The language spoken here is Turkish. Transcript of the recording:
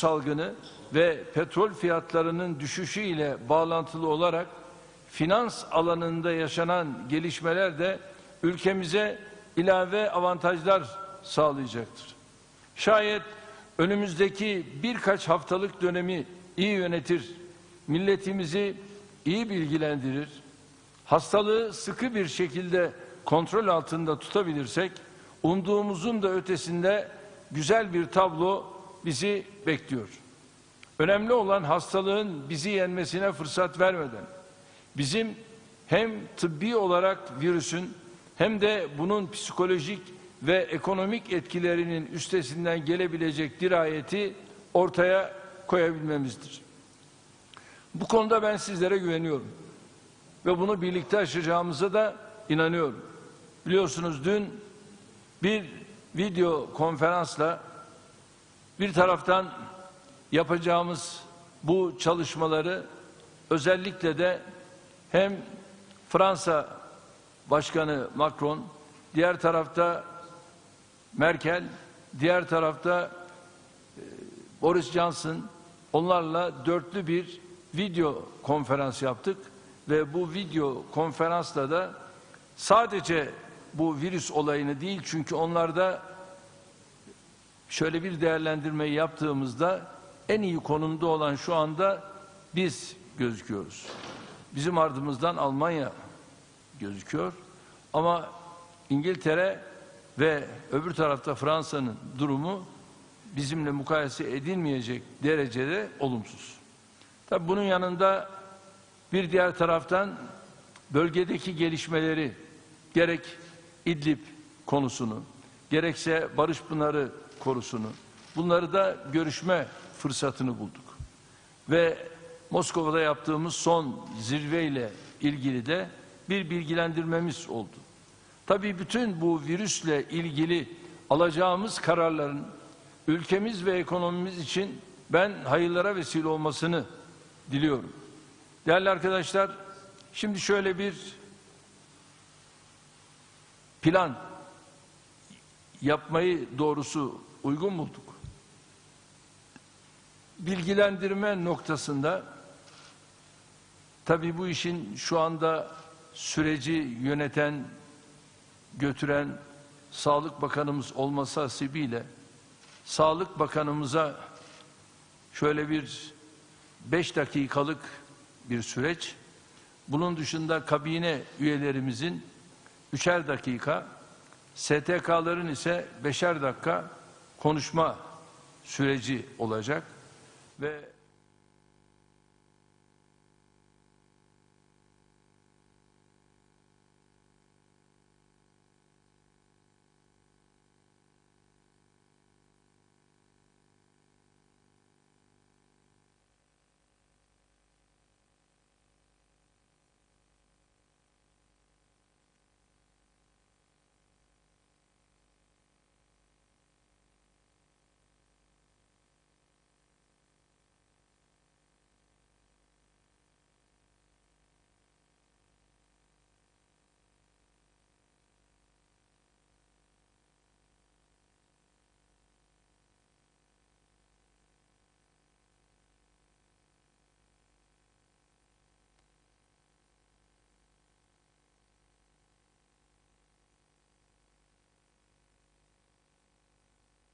salgını ve petrol fiyatlarının düşüşü ile bağlantılı olarak finans alanında yaşanan gelişmeler de ülkemize ilave avantajlar sağlayacaktır. Şayet önümüzdeki birkaç haftalık dönemi iyi yönetir, milletimizi iyi bilgilendirir, hastalığı sıkı bir şekilde kontrol altında tutabilirsek, umduğumuzun da ötesinde güzel bir tablo bizi bekliyor. Önemli olan hastalığın bizi yenmesine fırsat vermeden, bizim hem tıbbi olarak virüsün hem de bunun psikolojik ve ekonomik etkilerinin üstesinden gelebilecek dirayeti ortaya koyabilmemizdir. Bu konuda ben sizlere güveniyorum. Ve bunu birlikte aşacağımıza da inanıyorum. Biliyorsunuz dün bir video konferansla bir taraftan yapacağımız bu çalışmaları özellikle de hem Fransa Başkanı Macron, diğer tarafta Merkel, diğer tarafta e, Boris Johnson onlarla dörtlü bir video konferans yaptık ve bu video konferansla da sadece bu virüs olayını değil çünkü onlarda şöyle bir değerlendirmeyi yaptığımızda en iyi konumda olan şu anda biz gözüküyoruz. Bizim ardımızdan Almanya gözüküyor. Ama İngiltere ve öbür tarafta Fransa'nın durumu bizimle mukayese edilmeyecek derecede olumsuz. Tabi bunun yanında bir diğer taraftan bölgedeki gelişmeleri gerek İdlib konusunu gerekse Barış Pınarı konusunu bunları da görüşme fırsatını bulduk. Ve Moskova'da yaptığımız son zirveyle ilgili de bir bilgilendirmemiz oldu. Tabii bütün bu virüsle ilgili alacağımız kararların ülkemiz ve ekonomimiz için ben hayırlara vesile olmasını diliyorum. Değerli arkadaşlar, şimdi şöyle bir plan yapmayı doğrusu uygun bulduk. Bilgilendirme noktasında tabii bu işin şu anda süreci yöneten, götüren Sağlık Bakanımız olması hasebiyle Sağlık Bakanımıza şöyle bir beş dakikalık bir süreç, bunun dışında kabine üyelerimizin üçer dakika, STK'ların ise beşer dakika konuşma süreci olacak ve